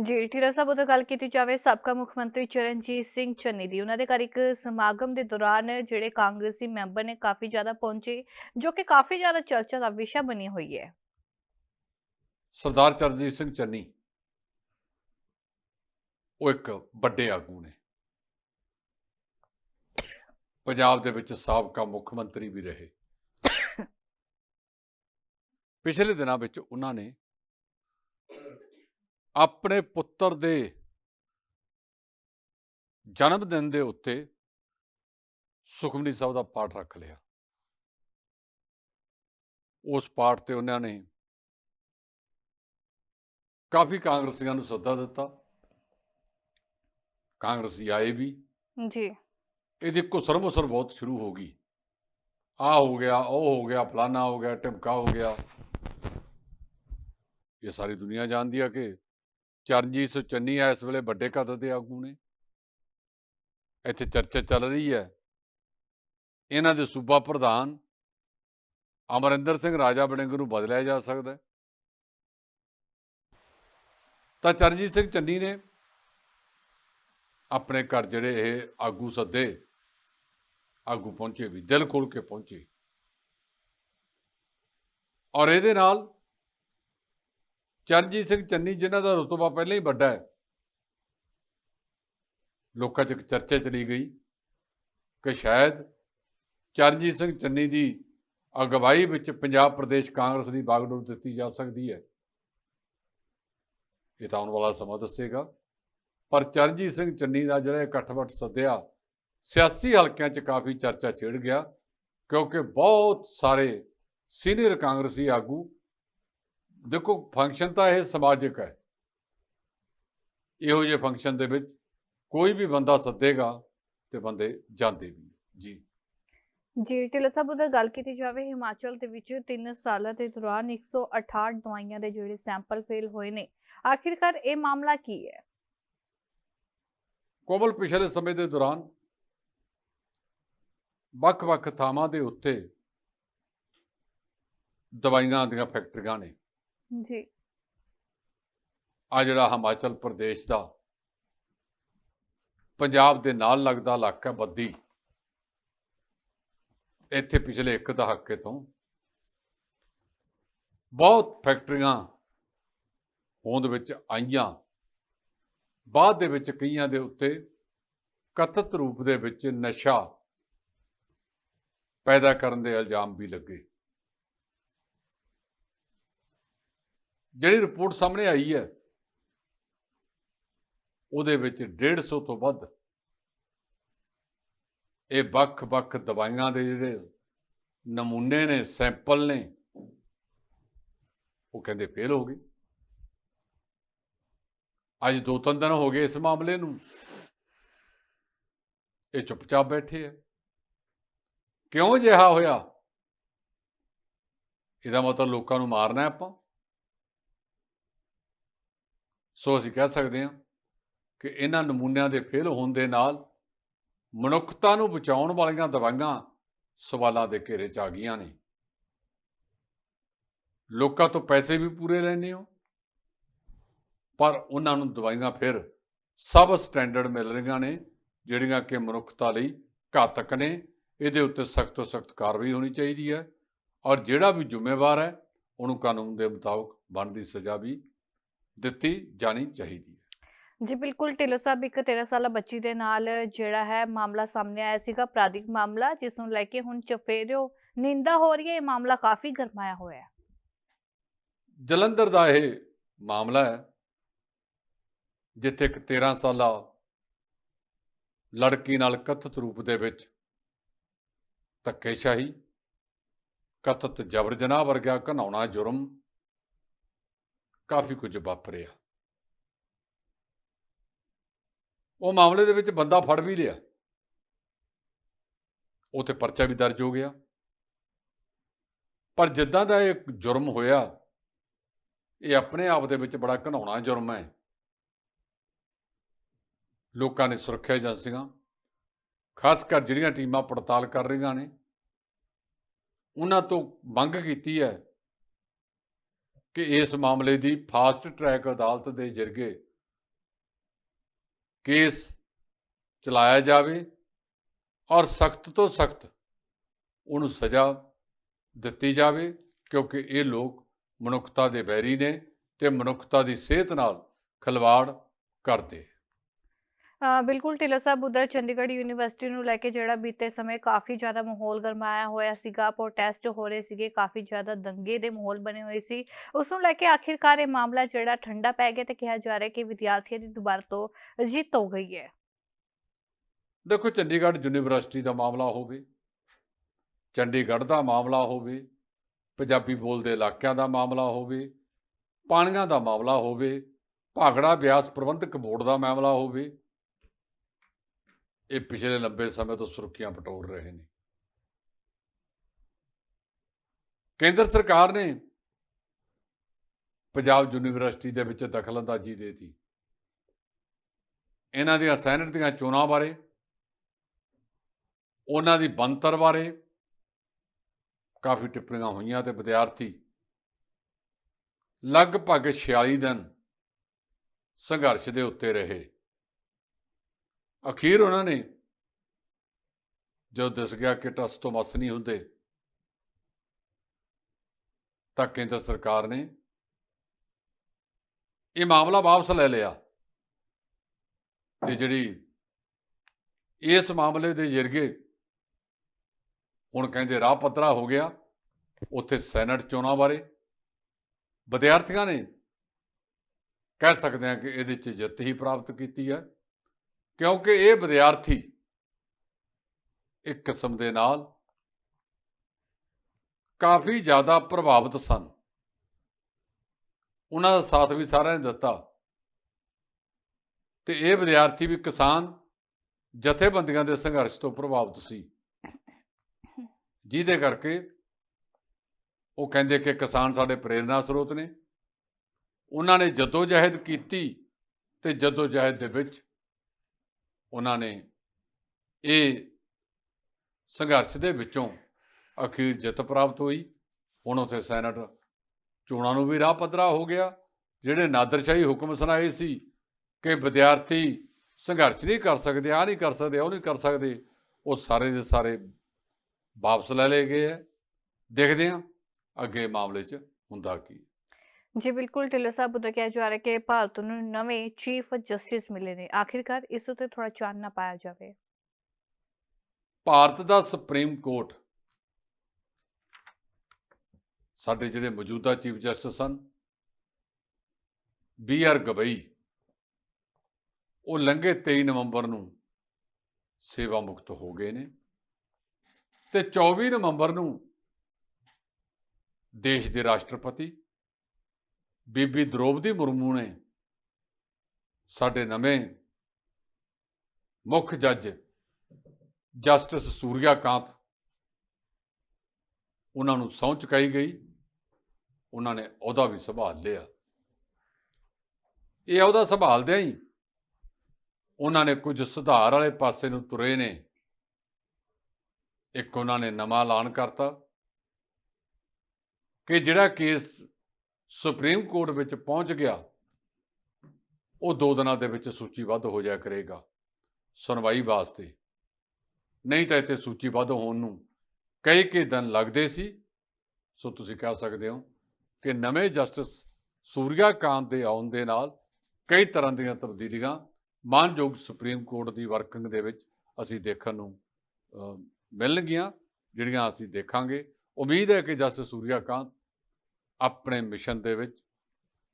ਜੀ ਟੀਰਾ ਸਾਹਿਬ ਉਹਦਾ ਗੱਲ ਕੀਤੀ ਜਾਵੇ ਸਾਬਕਾ ਮੁੱਖ ਮੰਤਰੀ ਚਰਨਜੀਤ ਸਿੰਘ ਚੰਨੀ ਦੀ। ਉਹਨਾਂ ਦੇ ਘਰ ਇੱਕ ਸਮਾਗਮ ਦੇ ਦੌਰਾਨ ਜਿਹੜੇ ਕਾਂਗਰਸੀ ਮੈਂਬਰ ਨੇ ਕਾਫੀ ਜ਼ਿਆਦਾ ਪਹੁੰਚੇ ਜੋ ਕਿ ਕਾਫੀ ਜ਼ਿਆਦਾ ਚਰਚਾ ਦਾ ਵਿਸ਼ਾ ਬਣੀ ਹੋਈ ਹੈ। ਸਰਦਾਰ ਚਰਨਜੀਤ ਸਿੰਘ ਚੰਨੀ ਉਹ ਇੱਕ ਵੱਡੇ ਆਗੂ ਨੇ। ਪੰਜਾਬ ਦੇ ਵਿੱਚ ਸਾਬਕਾ ਮੁੱਖ ਮੰਤਰੀ ਵੀ ਰਹੇ। ਪਿਛਲੇ ਦਿਨਾਂ ਵਿੱਚ ਉਹਨਾਂ ਨੇ ਆਪਣੇ ਪੁੱਤਰ ਦੇ ਜਨਮ ਦਿਨ ਦੇ ਉੱਤੇ ਸੁਖਮਨੀ ਸਾਹਿਬ ਦਾ ਪਾਠ ਰੱਖ ਲਿਆ। ਉਸ ਪਾਠ ਤੇ ਉਹਨਾਂ ਨੇ ਕਾਫੀ ਕਾਂਗਰਸੀਆਂ ਨੂੰ ਸੱਦਾ ਦਿੱਤਾ। ਕਾਂਗਰਸੀ ਆਏ ਵੀ। ਜੀ। ਇਹਦੀ ਘੁਸਰ ਮੁਸਰ ਬਹੁਤ ਸ਼ੁਰੂ ਹੋ ਗਈ। ਆ ਹੋ ਗਿਆ ਉਹ ਹੋ ਗਿਆ ਫਲਾਨਾ ਹੋ ਗਿਆ ਟਿਮਕਾ ਹੋ ਗਿਆ। ਇਹ ਸਾਰੀ ਦੁਨੀਆ ਜਾਣਦੀ ਆ ਕਿ ਚਰਨਜੀਤ ਸਿੰਘ ਚੰਨੀ ਇਸ ਵੇਲੇ ਵੱਡੇ ਕਦਰ ਦੇ ਆਗੂ ਨੇ। ਇੱਥੇ ਚਰਚਾ ਚੱਲ ਰਹੀ ਹੈ। ਇਹਨਾਂ ਦੇ ਸੂਬਾ ਪ੍ਰਧਾਨ ਅਮਰਿੰਦਰ ਸਿੰਘ ਰਾਜਾ ਬੜਿੰਗ ਨੂੰ ਬਦਲਿਆ ਜਾ ਸਕਦਾ ਹੈ। ਤਾਂ ਚਰਨਜੀਤ ਸਿੰਘ ਚੰਨੀ ਨੇ ਆਪਣੇ ਘਰ ਜਿਹੜੇ ਇਹ ਆਗੂ ਸੱਦੇ, ਆਗੂ ਪਹੁੰਚੇ ਵੀ, ਦਿਲ ਖੋਲ ਕੇ ਪਹੁੰਚੇ। ਔਰ ਇਹਦੇ ਨਾਲ ਚਰਨਜੀਤ ਸਿੰਘ ਚੰਨੀ ਜਿਨ੍ਹਾਂ ਦਾ ਰੁਤਬਾ ਪਹਿਲਾਂ ਹੀ ਵੱਡਾ ਹੈ, ਲੋਕਾਂ 'ਚ ਇੱਕ ਚਰਚਾ ਚਲੀ ਗਈ ਕਿ ਸ਼ਾਇਦ ਚਰਨਜੀਤ ਸਿੰਘ ਚੰਨੀ ਦੀ ਅਗਵਾਈ ਵਿੱਚ ਪੰਜਾਬ ਪ੍ਰਦੇਸ਼ ਕਾਂਗਰਸ ਦੀ ਬਾਗਡੋਰ ਦਿੱਤੀ ਜਾ ਸਕਦੀ ਹੈ। ਇਹ ਤਾਂ ਆਉਣ ਵਾਲਾ ਸਮਾਂ ਦੱਸੇਗਾ। ਪਰ ਚਰਨਜੀਤ ਸਿੰਘ ਚੰਨੀ ਦਾ ਜਿਹੜਾ ਇਕੱਠ-ਵੱਟ ਸੱਦਿਆ, ਸਿਆਸੀ ਹਲਕਿਆਂ 'ਚ ਕਾਫੀ ਚਰਚਾ ਛੇੜ ਗਿਆ ਕਿਉਂਕਿ ਬਹੁਤ ਸਾਰੇ ਸੀਨੀਅਰ ਕਾਂਗਰਸੀ ਆਗੂ ਦੇਖੋ ਫੰਕਸ਼ਨ ਤਾਂ ਇਹ ਸਮਾਜਿਕ ਹੈ। ਇਹੋ ਜਿਹੇ ਫੰਕਸ਼ਨ ਦੇ ਵਿੱਚ ਕੋਈ ਵੀ ਬੰਦਾ ਸੱਦੇਗਾ ਤੇ ਬੰਦੇ ਜਾਂਦੇ ਵੀ ਜੀ। ਜੀ ਢਿੱਲੋਂ ਸਾਹਿਬ ਉਹਦਾ ਗੱਲ ਕੀਤੀ ਜਾਵੇ ਹਿਮਾਚਲ ਦੇ ਵਿੱਚ 3 ਸਾਲਾਂ ਦੇ ਦੌਰਾਨ 168 ਦਵਾਈਆਂ ਦੇ ਜਿਹੜੇ ਸੈਂਪਲ ਫੇਲ ਹੋਏ ਨੇ। ਆਖਿਰਕਾਰ ਇਹ ਮਾਮਲਾ ਕੀ ਹੈ? ਕੋਮਲ ਪਿਛਲੇ ਸਮੇਂ ਦੇ ਦੌਰਾਨ ਵੱਖ-ਵੱਖ ਥਾਵਾਂ ਦੇ ਉੱਤੇ ਦਵਾਈਆਂ ਦੀਆਂ ਫੈਕਟਰੀਆਂ ਨੇ। ਜੀ। ਆ ਜਿਹੜਾ ਹਿਮਾਚਲ ਪ੍ਰਦੇਸ਼ ਦਾ ਪੰਜਾਬ ਦੇ ਨਾਲ ਲੱਗਦਾ ਇਲਾਕਾ ਬੱਦੀ। ਇੱਥੇ ਪਿਛਲੇ ਇੱਕ ਦਹਾਕੇ ਤੋਂ ਬਹੁਤ ਫੈਕਟਰੀਆਂ ਹੋਂਦ ਵਿੱਚ ਆਈਆਂ। ਬਾਅਦ ਦੇ ਵਿੱਚ ਕਈਆਂ ਦੇ ਉੱਤੇ ਕਥਿਤ ਰੂਪ ਦੇ ਵਿੱਚ ਨਸ਼ਾ ਪੈਦਾ ਕਰਨ ਦੇ ਇਲਜ਼ਾਮ ਵੀ ਲੱਗੇ। ਜਿਹੜੀ ਰਿਪੋਰਟ ਸਾਹਮਣੇ ਆਈ ਹੈ, ਉਹਦੇ ਵਿੱਚ 150 ਤੋਂ ਵੱਧ ਇਹ ਵੱਖ-ਵੱਖ ਦਵਾਈਆਂ ਦੇ ਜਿਹੜੇ ਨਮੂਨੇ ਨੇ, ਸੈਂਪਲ ਨੇ, ਉਹ ਕਹਿੰਦੇ ਫੇਲ ਹੋ ਗਏ। ਅੱਜ ਦੋ ਤਿੰਨ ਦਿਨ ਹੋ ਗਏ ਇਸ ਮਾਮਲੇ ਨੂੰ। ਇਹ ਚੁੱਪਚਾਪ ਬੈਠੇ ਆ। ਕਿਉਂ ਜਿਹਾ ਹੋਇਆ? ਇਹਦਾ ਮਤਲਬ ਲੋਕਾਂ ਨੂੰ ਮਾਰਨਾ ਆਪਾਂ। ਸੋ ਅਸੀਂ ਕਹਿ ਸਕਦੇ ਹਾਂ ਕਿ ਇਹਨਾਂ ਨਮੂਨਿਆਂ ਦੇ ਫੇਲ ਹੋਣ ਦੇ ਨਾਲ ਮਨੁੱਖਤਾ ਨੂੰ ਬਚਾਉਣ ਵਾਲੀਆਂ ਦਵਾਈਆਂ ਸਵਾਲਾਂ ਦੇ ਘੇਰੇ 'ਚ ਆ ਗਈਆਂ ਨੇ। ਲੋਕਾਂ ਤੋਂ ਪੈਸੇ ਵੀ ਪੂਰੇ ਲੈਣੇ ਹੋ, ਪਰ ਉਹਨਾਂ ਨੂੰ ਦਵਾਈਆਂ ਫਿਰ ਸਭ ਸਟੈਂਡਰਡ ਮਿਲ ਰਹੀਆਂ ਨੇ, ਜਿਹੜੀਆਂ ਕਿ ਮਨੁੱਖਤਾ ਲਈ ਘਾਤਕ ਨੇ। ਇਹਦੇ ਉੱਤੇ ਸਖਤ ਤੋਂ ਸਖਤ ਕਾਰਵਾਈ ਹੋਣੀ ਚਾਹੀਦੀ ਹੈ ਔਰ ਜਿਹੜਾ ਵੀ ਜ਼ਿੰਮੇਵਾਰ ਹੈ, ਉਹਨੂੰ ਕਾਨੂੰਨ ਦੇ ਮੁਤਾਬਕ ਬਣਦੀ ਸਜ਼ਾ ਵੀ ਦਿੱਤੀ ਜਾਣੀ ਚਾਹੀਦੀ ਹੈ। ਜੀ ਬਿਲਕੁਲ ਢਿੱਲੋਂ ਸਾਹਿਬ ਇੱਕ 13 ਸਾਲਾ ਬੱਚੀ ਦੇ ਨਾਲ ਜਿਹੜਾ ਹੈ ਮਾਮਲਾ ਸਾਹਮਣੇ ਆਇਆ ਸੀਗਾ ਅਪਰਾਧਿਕ ਮਾਮਲਾ ਜਿਸ ਨੂੰ ਲੈ ਕੇ ਹੁਣ ਚਫੇਰਿਓ ਨਿੰਦਾ ਹੋ ਰਹੀ ਹੈ। ਇਹ ਮਾਮਲਾ ਕਾਫੀ ਗਰਮਾਇਆ ਹੋਇਆ ਹੈ। ਜਲੰਧਰ ਦਾ ਇਹ ਮਾਮਲਾ ਹੈ ਜਿੱਥੇ ਇੱਕ 13 ਸਾਲਾ ਲੜਕੀ ਨਾਲ ਕਥਿਤ ਰੂਪ ਦੇ ਵਿੱਚ ਧੱਕੇਸ਼ਾਹੀ ਕਥਿਤ ਜਬਰ ਜਨਾਹ ਵਰਗਾ ਘਨਾਉਣਾ ਜੁਰਮ ਕਾਫੀ ਕੁਝ ਵਾਪਰਿਆ ਉਹ ਮਾਮਲੇ ਦੇ ਵਿੱਚ ਬੰਦਾ ਫੜ ਵੀ ਲਿਆ। ਉਹ ਪਰਚਾ ਵੀ ਦਰਜ ਹੋ ਗਿਆ। ਪਰ ਜਿੱਦਾਂ ਦਾ ਇਹ ਜੁਰਮ ਹੋਇਆ, ਇਹ ਆਪਣੇ ਆਪ ਦੇ ਵਿੱਚ ਬੜਾ ਘਨਾਉਣਾ ਜੁਰਮ ਹੈ। ਲੋਕਾਂ ਨੇ ਸੁਰੱਖਿਆ ਏਜੰਸੀਆਂ, ਖਾਸ ਕਰ ਜਿਹੜੀਆਂ ਟੀਮਾਂ ਪੜਤਾਲ ਕਰ ਰਹੀਆਂ ਨੇ, ਉਹਨਾਂ ਤੋਂ ਮੰਗ ਕੀਤੀ ਹੈ ਕਿ ਇਸ ਮਾਮਲੇ ਦੀ ਫਾਸਟ ਟਰੈਕ ਅਦਾਲਤ ਦੇ ਜ਼ਰੀਏ ਕੇਸ ਚਲਾਇਆ ਜਾਵੇ ਔਰ ਸਖਤ ਤੋਂ ਸਖਤ ਉਹਨੂੰ ਸਜ਼ਾ ਦਿੱਤੀ ਜਾਵੇ, ਕਿਉਂਕਿ ਇਹ ਲੋਕ ਮਨੁੱਖਤਾ ਦੇ ਬੈਰੀ ਨੇ ਤੇ ਮਨੁੱਖਤਾ ਦੀ ਸਿਹਤ ਨਾਲ ਖਿਲਵਾੜ ਕਰਦੇ ਬਿਲਕੁਲ ਢਿੱਲੋਂ ਸਾਹਿਬ, ਉਧਰ ਚੰਡੀਗੜ੍ਹ ਯੂਨੀਵਰਸਿਟੀ ਨੂੰ ਲੈ ਕੇ ਜਿਹੜਾ ਬੀਤੇ ਸਮੇਂ ਕਾਫੀ ਜ਼ਿਆਦਾ ਮਾਹੌਲ ਗਰਮਾਇਆ ਹੋਇਆ ਸੀਗਾ ਪ੍ਰੋਟੈਸਟ ਹੋ ਰਹੇ ਸੀਗੇ, ਕਾਫੀ ਜ਼ਿਆਦਾ ਦੰਗੇ ਦੇ ਮਾਹੌਲ ਬਣੇ ਹੋਏ ਸੀ। ਉਸ ਨੂੰ ਲੈ ਕੇ ਆਖਿਰਕਾਰ ਇਹ ਮਾਮਲਾ ਜਿਹੜਾ ਠੰਡਾ ਪੈ ਗਿਆ ਤੇ ਕਿਹਾ ਜਾ ਰਿਹਾ ਕਿ ਵਿਦਿਆਰਥੀਆਂ ਦੀ ਦੁਬਾਰਾ ਤੋਂ ਜਿੱਤ ਹੋ ਗਈ ਹੈ। ਦੇਖੋ, ਚੰਡੀਗੜ੍ਹ ਯੂਨੀਵਰਸਿਟੀ ਦਾ ਮਾਮਲਾ ਹੋਵੇ, ਚੰਡੀਗੜ੍ਹ ਦਾ ਮਾਮਲਾ ਹੋਵੇ, ਪੰਜਾਬੀ ਬੋਲਦੇ ਇਲਾਕਿਆਂ ਦਾ ਮਾਮਲਾ ਹੋਵੇ, ਪਾਣੀਆਂ ਦਾ ਮਾਮਲਾ ਹੋਵੇ ਭਾਗੜਾ ਬਿਆਸ ਪ੍ਰਬੰਧਕ ਬੋਰਡ ਦਾ ਮਾਮਲਾ ਹੋਵੇ ਇਹ ਪਿਛਲੇ ਲੰਬੇ ਸਮੇਂ ਤੋਂ ਸੁਰੱਖੀਆਂ ਪਟੋਰ ਰਹੇ ਨੇ। ਕੇਂਦਰ ਸਰਕਾਰ ਨੇ ਪੰਜਾਬ ਯੂਨੀਵਰਸਿਟੀ ਦੇ ਵਿੱਚ ਦਖਲਅੰਦਾਜ਼ੀ ਦੇਤੀ। ਇਹਨਾਂ ਦੀਆਂ ਸੈਨੇਟ ਦੀਆਂ ਚੋਣਾਂ ਬਾਰੇ, ਉਹਨਾਂ ਦੀ ਬੰਤਰ ਬਾਰੇ ਕਾਫੀ ਟਿੱਪਣੀਆਂ ਹੋਈਆਂ ਤੇ ਵਿਦਿਆਰਥੀ ਲਗਭਗ 46 ਦਿਨ ਸੰਘਰਸ਼ ਦੇ ਉੱਤੇ ਰਹੇ। ਅਖੀਰ ਉਹਨਾਂ ਨੇ ਜਦੋਂ ਦਿਸ ਗਿਆ ਕਿ ਟਸ ਤੋਂ ਮਸ ਨਹੀਂ ਹੁੰਦੇ, ਤਾਂ ਕੇਂਦਰ ਸਰਕਾਰ ਨੇ ਇਹ ਮਾਮਲਾ ਵਾਪਸ ਲੈ ਲਿਆ ਤੇ ਜਿਹੜੀ ਇਸ ਮਾਮਲੇ ਦੇ ਜ਼ਰੀਏ ਹੁਣ ਕਹਿੰਦੇ ਰਾਹ ਪੱਧਰਾ ਹੋ ਗਿਆ, ਉੱਥੇ ਸੈਨੇਟ ਚੋਣਾਂ ਬਾਰੇ ਵਿਦਿਆਰਥੀਆਂ ਨੇ ਕਹਿ ਸਕਦੇ ਹਾਂ ਕਿ ਇਹਦੇ 'ਚ ਜਿੱਤ ਹੀ ਪ੍ਰਾਪਤ ਕੀਤੀ ਹੈ। ਕਿਉਂਕਿ ਇਹ ਵਿਦਿਆਰਥੀ ਇੱਕ ਕਿਸਮ ਦੇ ਨਾਲ ਕਾਫੀ ਜ਼ਿਆਦਾ ਪ੍ਰਭਾਵਿਤ ਸਨ। ਉਹਨਾਂ ਦਾ ਸਾਥ ਵੀ ਸਾਰਿਆਂ ਨੇ ਦਿੱਤਾ। ਤੇ ਇਹ ਵਿਦਿਆਰਥੀ ਵੀ ਕਿਸਾਨ ਜਥੇਬੰਦੀਆਂ ਦੇ ਸੰਘਰਸ਼ ਤੋਂ ਪ੍ਰਭਾਵਿਤ ਸੀ। ਜਿਹਦੇ ਕਰਕੇ ਉਹ ਕਹਿੰਦੇ ਕਿ ਕਿਸਾਨ ਸਾਡੇ ਪ੍ਰੇਰਣਾ ਸਰੋਤ ਨੇ। ਉਹਨਾਂ ਨੇ ਜਦੋਜਹਿਦ ਕੀਤੀ ਤੇ ਜਦੋਜਹਿਦ ਦੇ ਵਿੱਚ ਉਹਨਾਂ ਨੇ ਇਹ ਸੰਘਰਸ਼ ਦੇ ਵਿੱਚੋਂ ਅਖੀਰ ਜਿੱਤ ਪ੍ਰਾਪਤ ਹੋਈ। ਹੁਣ ਉੱਥੇ ਸੈਨੇਟ ਚੋਣਾਂ ਨੂੰ ਵੀ ਰਾਹ ਪੱਧਰਾ ਹੋ ਗਿਆ, ਜਿਹੜੇ ਨਾਦਰਸ਼ਾਹੀ ਹੁਕਮ ਸੁਣਾਏ ਸੀ ਕਿ ਵਿਦਿਆਰਥੀ ਸੰਘਰਸ਼ ਨਹੀਂ ਕਰ ਸਕਦੇ ਆ ਨਹੀਂ ਕਰ ਸਕਦੇ, ਉਹ ਨਹੀਂ ਕਰ ਸਕਦੇ, ਉਹ ਸਾਰੇ ਦੇ ਸਾਰੇ ਵਾਪਸ ਲੈ ਲਏ ਗਏ ਹੈ। ਦੇਖਦੇ ਹਾਂ ਅੱਗੇ ਮਾਮਲੇ 'ਚ ਹੁੰਦਾ ਕੀ। ਜੀ ਬਿਲਕੁਲ, ਢਿੱਲੋਂ ਸਾਹਿਬ ਉਧਰ ਕਿਹਾ ਜਾ ਰਿਹਾ ਕਿ ਭਾਰਤ ਨੂੰ ਨਵੇਂ ਚੀਫ ਜਸਟਿਸ ਮਿਲੇ ਨੇ। ਆਖਿਰਕਾਰ ਇਸ ਉੱਤੇ ਥੋੜਾ ਚਾਨਣਾ ਪਾਇਆ ਜਾਵੇ। ਭਾਰਤ ਦਾ ਸੁਪਰੀਮ ਕੋਰਟ ਸਾਡੇ ਜਿਹੜੇ ਮੌਜੂਦਾ ਚੀਫ ਜਸਟਿਸ ਹਨ ਬੀ ਆਰ ਗਵਈ, ਉਹ ਲੰਘੇ 23 ਨਵੰਬਰ ਨੂੰ ਸੇਵਾ ਮੁਕਤ ਹੋ ਗਏ ਨੇ ਤੇ 24 ਨਵੰਬਰ ਨੂੰ ਦੇਸ਼ ਦੇ ਰਾਸ਼ਟਰਪਤੀ ਬੀਬੀ ਦ੍ਰੋਪਦੀ ਮੁਰਮੂ ਨੇ ਸਾਡੇ ਨਵੇਂ ਮੁੱਖ ਜੱਜ ਜਸਟਿਸ ਸੂਰਿਆ ਕਾਂਤ ਉਹਨਾਂ ਨੂੰ ਸਹੁੰ ਚੁਕਾਈ ਗਈ। ਉਹਨਾਂ ਨੇ ਅਹੁਦਾ ਵੀ ਸੰਭਾਲ ਲਿਆ। ਇਹ ਅਹੁਦਾ ਸੰਭਾਲਦਿਆਂ ਹੀ ਉਹਨਾਂ ਨੇ ਕੁਝ ਸੁਧਾਰ ਵਾਲੇ ਪਾਸੇ ਨੂੰ ਤੁਰੇ ਨੇ। ਇੱਕ ਉਹਨਾਂ ਨੇ ਨਵਾਂ ਐਲਾਨ ਕਰਤਾ ਕਿ ਜਿਹੜਾ ਕੇਸ ਸੁਪਰੀਮ ਕੋਰਟ ਵਿੱਚ ਪਹੁੰਚ ਗਿਆ, ਉਹ ਦੋ ਦਿਨਾਂ ਦੇ ਵਿੱਚ ਸੂਚੀਬੱਧ ਹੋ ਜਾਇਆ ਕਰੇਗਾ ਸੁਣਵਾਈ ਵਾਸਤੇ। ਨਹੀਂ ਤਾਂ ਇੱਥੇ ਸੂਚੀਬੱਧ ਹੋਣ ਨੂੰ ਕਈ ਕਈ ਦਿਨ ਲੱਗਦੇ ਸੀ। ਸੋ ਤੁਸੀਂ ਕਹਿ ਸਕਦੇ ਹੋ ਕਿ ਨਵੇਂ ਜਸਟਿਸ ਸੂਰਿਆਕਾਂਤ ਦੇ ਆਉਣ ਦੇ ਨਾਲ ਕਈ ਤਰ੍ਹਾਂ ਦੀਆਂ ਤਬਦੀਲੀਆਂ ਮਾਨਯੋਗ ਸੁਪਰੀਮ ਕੋਰਟ ਦੀ ਵਰਕਿੰਗ ਦੇ ਵਿੱਚ ਅਸੀਂ ਦੇਖਣ ਨੂੰ ਮਿਲਣਗੀਆਂ, ਜਿਹੜੀਆਂ ਅਸੀਂ ਦੇਖਾਂਗੇ। ਉਮੀਦ ਹੈ ਕਿ ਜਸਟਿਸ ਸੂਰਿਆਕਾਂਤ ਆਪਣੇ ਮਿਸ਼ਨ ਦੇ ਵਿੱਚ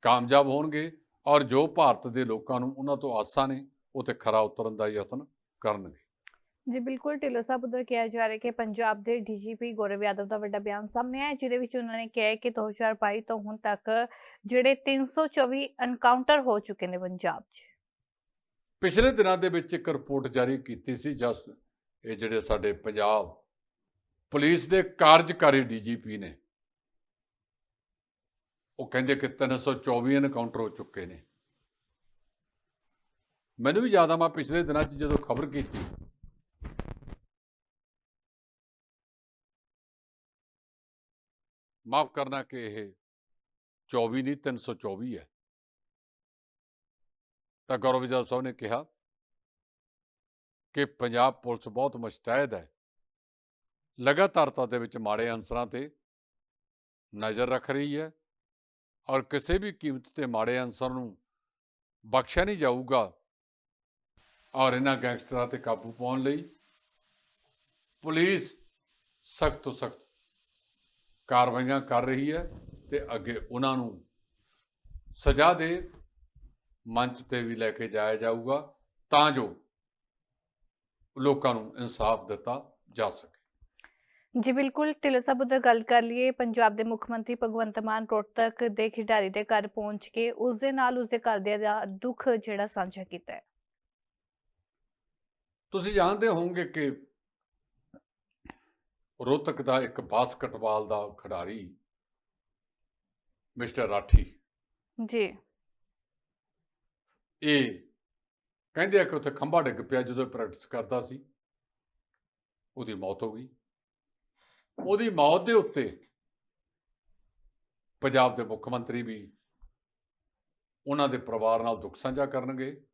ਕਾਮਯਾਬ ਹੋਣਗੇ ਔਰ ਜੋ ਭਾਰਤ ਦੇ ਲੋਕਾਂ ਨੂੰ ਉਹਨਾਂ ਤੋਂ ਆਸਾਂ ਨੇ ਉਹ ਤੇ ਖਰਾ ਉਤਰਨ ਦਾ ਯਤਨ ਕਰਨਗੇ। ਜੀ ਬਿਲਕੁਲ ਢਿੱਲੋਂ ਸਾਹਿਬ ਉਧਰ ਕਿਹਾ ਜਾ ਰਿਹਾ ਕਿ ਪੰਜਾਬ ਦੇ ਡੀਜੀਪੀ ਗੌਰਵ ਯਾਦਵ ਦਾ ਵੱਡਾ ਬਿਆਨ ਸਾਹਮਣੇ ਆਇਆ ਜਿਹਦੇ ਵਿੱਚ ਉਹਨਾਂ ਨੇ ਕਿਹਾ ਕਿ 2022 ਤੋਂ ਹੁਣ ਤੱਕ ਜਿਹੜੇ 324 ਐਨਕਾਊਂਟਰ ਹੋ ਚੁੱਕੇ ਨੇ ਪੰਜਾਬ 'ਚ। ਪਿਛਲੇ ਦਿਨਾਂ ਦੇ ਵਿੱਚ ਇੱਕ ਰਿਪੋਰਟ ਜਾਰੀ ਕੀਤੀ ਸੀ ਜਸਟ ਇਹ ਜਿਹੜੇ ਸਾਡੇ ਪੰਜਾਬ ਪੁਲਿਸ ਦੇ ਕਾਰਜਕਾਰੀ ਡੀਜੀਪੀ ਨੇ ਉਹ ਕਹਿੰਦੇ ਕਿ 324 ਐਨਕਾਊਂਟਰ ਹੋ ਚੁੱਕੇ ਨੇ। ਮੈਨੂੰ ਵੀ ਯਾਦ ਆ, ਮੈਂ ਪਿਛਲੇ ਦਿਨਾਂ 'ਚ ਜਦੋਂ ਖਬਰ ਕੀਤੀ। ਮਾਫ ਕਰਨਾ ਕਿ ਇਹ 24 ਨਹੀਂ 324 ਹੈ। ਤਾਂ ਗੌਰਵ ਵਿਜੈ ਸਾਹਿਬ ਨੇ ਕਿਹਾ ਕਿ ਪੰਜਾਬ ਪੁਲਿਸ ਬਹੁਤ ਮੁਸ਼ਤੈਦ ਹੈ। ਲਗਾਤਾਰਤਾ ਦੇ ਵਿੱਚ ਮਾੜੇ ਅਨਸਰਾਂ ਤੇ ਨਜ਼ਰ ਰੱਖ ਰਹੀ ਹੈ। ਔਰ ਕਿਸੇ ਵੀ ਕੀਮਤ ਤੇ ਮਾੜੇ ਅਨਸਰ ਨੂੰ ਬਖਸ਼ਿਆ ਨਹੀਂ ਜਾਊਗਾ ਔਰ ਇਹਨਾਂ ਗੈਂਗਸਟਰਾਂ ਤੇ ਕਾਬੂ ਪਾਉਣ ਲਈ ਪੁਲਿਸ ਸਖਤ ਤੋਂ ਸਖਤ ਕਾਰਵਾਈਆਂ ਕਰ ਰਹੀ ਹੈ ਤੇ ਅੱਗੇ ਉਹਨਾਂ ਨੂੰ ਸਜ਼ਾ ਦੇ ਮੰਚ ਤੇ ਵੀ ਲੈ ਕੇ ਜਾਇਆ ਜਾਊਗਾ ਤਾਂ ਜੋ ਲੋਕਾਂ ਨੂੰ ਇਨਸਾਫ ਦਿੱਤਾ ਜਾ ਸਕੇ। ਜੀ ਬਿਲਕੁਲ। ਢਿੱਲੋਂ ਸਾਹਿਬ ਉਧਰ ਗੱਲ ਕਰ ਲਈਏ ਪੰਜਾਬ ਦੇ ਮੁੱਖ ਮੰਤਰੀ ਭਗਵੰਤ ਮਾਨ ਰੋਹਤਕ ਦੇ ਖਿਡਾਰੀ ਦੇ ਘਰ ਪਹੁੰਚ ਕੇ ਉਸ ਦੇ ਨਾਲ ਉਸ ਦੇ ਘਰਦਿਆਂ ਦਾ ਦੁੱਖ ਜਿਹੜਾ ਸਾਂਝਾ ਕੀਤਾ ਹੈ। ਤੁਸੀਂ ਜਾਣਦੇ ਹੋਵੋਗੇ ਕਿ ਰੋਹਤਕ ਦਾ ਇੱਕ ਬਾਸਕਟਬਾਲ ਦਾ ਖਿਡਾਰੀ ਮਿਸਟਰ ਰਾਠੀ। ਜੀ। ਇਹ ਕਹਿੰਦੇ ਆ ਕਿ ਉੱਥੇ ਖੰਭਾ ਡਿੱਗ ਪਿਆ ਜਦੋਂ ਪ੍ਰੈਕਟਿਸ ਕਰਦਾ ਸੀ ਉਹਦੀ ਮੌਤ ਹੋ ਗਈ। ਉਹਦੀ ਮੌਤ ਦੇ ਉੱਤੇ ਪੰਜਾਬ ਦੇ ਮੁੱਖ ਮੰਤਰੀ ਵੀ ਉਹਨਾਂ ਦੇ ਪਰਿਵਾਰ ਨਾਲ ਦੁੱਖ ਸਾਂਝਾ ਕਰਨਗੇ।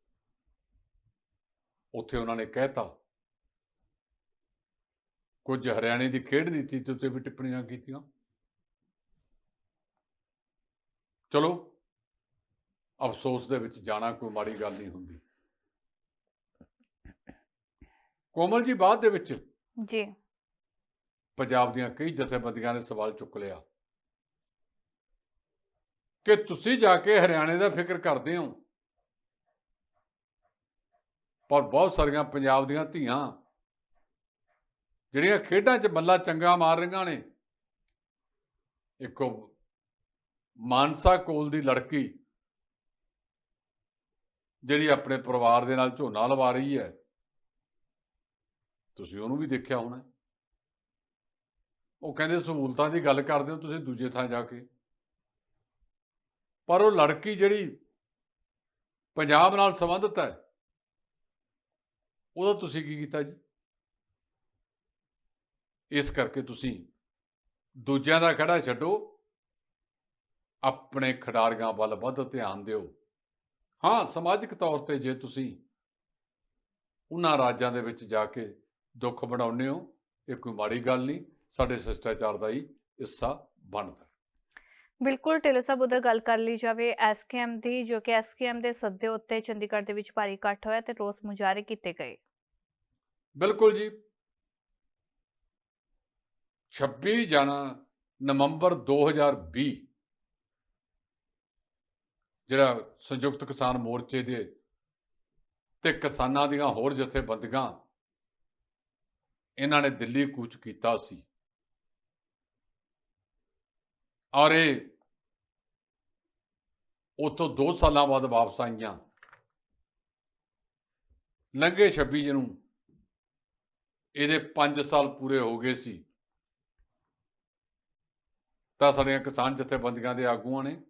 ਉੱਥੇ ਉਹਨਾਂ ਨੇ ਕਹਿਤਾ, ਕੁਝ ਹਰਿਆਣੇ ਦੀ ਖੇਡ ਨੀਤੀ ਦੇ ਉੱਤੇ ਵੀ ਟਿੱਪਣੀਆਂ ਕੀਤੀਆਂ। ਚਲੋ, ਅਫਸੋਸ ਦੇ ਵਿੱਚ ਜਾਣਾ ਕੋਈ ਮਾੜੀ ਗੱਲ ਨਹੀਂ ਹੁੰਦੀ। ਕੋਮਲ ਜੀ, ਬਾਅਦ ਦੇ ਵਿੱਚ ਜੀ। ਪੰਜਾਬ ਦੀਆਂ ਕਈ ਜਥੇਬੰਦੀਆਂ ਨੇ ਸਵਾਲ ਚੁੱਕ ਲਿਆ ਕਿ ਤੁਸੀਂ ਜਾ ਕੇ ਹਰਿਆਣੇ ਦਾ ਫਿਕਰ ਕਰਦੇ ਹੋ। ਪਰ ਬਹੁਤ ਸਾਰੀਆਂ ਪੰਜਾਬ ਦੀਆਂ ਧੀਆਂ ਜਿਹੜੀਆਂ ਖੇਡਾਂ 'ਚ ਬੱਲਾ ਚੰਗਾ ਮਾਰ ਰਹੀਆਂ ਨੇ, ਇੱਕੋ ਮਾਨਸਾ ਕੋਲ ਦੀ ਲੜਕੀ ਜਿਹੜੀ ਆਪਣੇ ਪਰਿਵਾਰ ਦੇ ਨਾਲ ਝੋਨਾ ਲਵਾ ਰਹੀ ਹੈ। ਤੁਸੀਂ ਉਹਨੂੰ ਵੀ ਦੇਖਿਆ ਹੋਣਾ। ਉਹ ਕਹਿੰਦੇ ਸਹੂਲਤਾਂ ਦੀ ਗੱਲ ਕਰਦੇ ਹੋ ਤੁਸੀਂ ਦੂਜੇ ਥਾਂ ਜਾ ਕੇ। ਪਰ ਉਹ ਲੜਕੀ ਜਿਹੜੀ ਪੰਜਾਬ ਨਾਲ ਸੰਬੰਧਿਤ ਹੈ, ਉਹਦਾ ਤੁਸੀਂ ਕੀ ਕੀਤਾ ਜੀ? ਇਸ ਕਰਕੇ ਤੁਸੀਂ ਦੂਜਿਆਂ ਦਾ ਖੜਾ ਛੱਡੋ, ਆਪਣੇ ਖਿਡਾਰੀਆਂ ਵੱਲ ਵੱਧ ਧਿਆਨ ਦਿਓ। ਹਾਂ, ਸਮਾਜਿਕ ਤੌਰ ਤੇ ਜੇ ਤੁਸੀਂ ਉਹਨਾਂ ਰਾਜਾਂ ਦੇ ਵਿੱਚ ਜਾ ਕੇ ਦੁੱਖ ਬਣਾਉਂਦੇ ਹੋ, ਇਹ ਕੋਈ ਮਾੜੀ ਗੱਲ ਨਹੀਂ। ਸਾਡੇ ਸ਼ਿਸ਼ਟਾਚਾਰ ਦਾ ਹੀ ਹਿੱਸਾ ਬਣਦਾ। ਬਿਲਕੁਲ ਢਿੱਲੋਂ ਸਾਹਿਬ ਉਧਰ ਗੱਲ ਕਰ ਲਈ ਜਾਵੇ ਐਸਕੇਐਮ ਦੀ ਜੋ ਕਿ ਐਸਕੇਐਮ ਦੇ ਸੱਦੇ ਉੱਤੇ ਚੰਡੀਗੜ੍ਹ ਦੇ ਵਿੱਚ ਭਾਰੀ ਇਕੱਠ ਹੋਇਆ ਤੇ ਰੋਸ ਮੁਜ਼ਾਹਰੇ ਕੀਤੇ ਗਏ। ਬਿਲਕੁਲ ਜੀ। 26 ਜਨਾ ਨਵੰਬਰ 2020 ਜਿਹੜਾ ਸੰਯੁਕਤ ਕਿਸਾਨ ਮੋਰਚੇ ਦੇ ਤੇ ਕਿਸਾਨਾਂ ਦੀਆਂ ਹੋਰ ਜਥੇਬੰਦੀਆਂ ਇਹਨਾਂ ਨੇ ਦਿੱਲੀ ਕੂਚ ਕੀਤਾ ਸੀ। ਔਰ ਇਹ ਉਤੋਂ 2 ਸਾਲਾਂ ਬਾਅਦ ਵਾਪਸ ਆਈਆਂ। ਲੰਘੇ 26 ਨੂੰ ਇਹਦੇ 5 ਸਾਲ ਪੂਰੇ ਹੋ ਗਏ ਸੀ। ਤਾਂ ਸਾਡੀਆਂ ਕਿਸਾਨ ਜਥੇਬੰਦੀਆਂ ਦੇ ਆਗੂਆਂ ਨੇ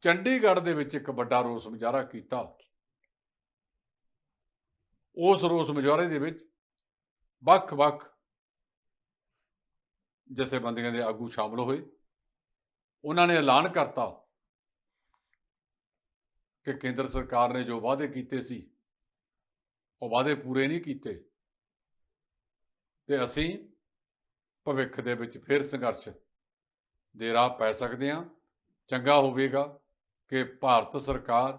ਚੰਡੀਗੜ੍ਹ ਦੇ ਵਿੱਚ ਇੱਕ ਵੱਡਾ ਰੋਸ ਮੁਜ਼ਾਹਰਾ ਕੀਤਾ। ਉਸ ਰੋਸ ਮੁਜ਼ਾਹਰੇ ਦੇ ਵਿੱਚ ਵੱਖ-ਵੱਖ ਜਥੇਬੰਦੀਆਂ ਦੇ ਆਗੂ ਸ਼ਾਮਲ ਹੋਏ। ਉਹਨਾਂ ਨੇ ਐਲਾਨ ਕਰਤਾ ਕਿ ਕੇਂਦਰ ਸਰਕਾਰ ਨੇ ਜੋ ਵਾਅਦੇ ਕੀਤੇ ਸੀ, ਉਹ ਵਾਅਦੇ ਪੂਰੇ ਨਹੀਂ ਕੀਤੇ। ਤੇ ਅਸੀਂ ਭਵਿੱਖ ਦੇ ਵਿੱਚ ਫਿਰ ਸੰਘਰਸ਼ ਦੇ ਰਾਹ ਪੈ ਸਕਦੇ ਹਾਂ। ਚੰਗਾ ਹੋਵੇਗਾ ਕਿ ਭਾਰਤ ਸਰਕਾਰ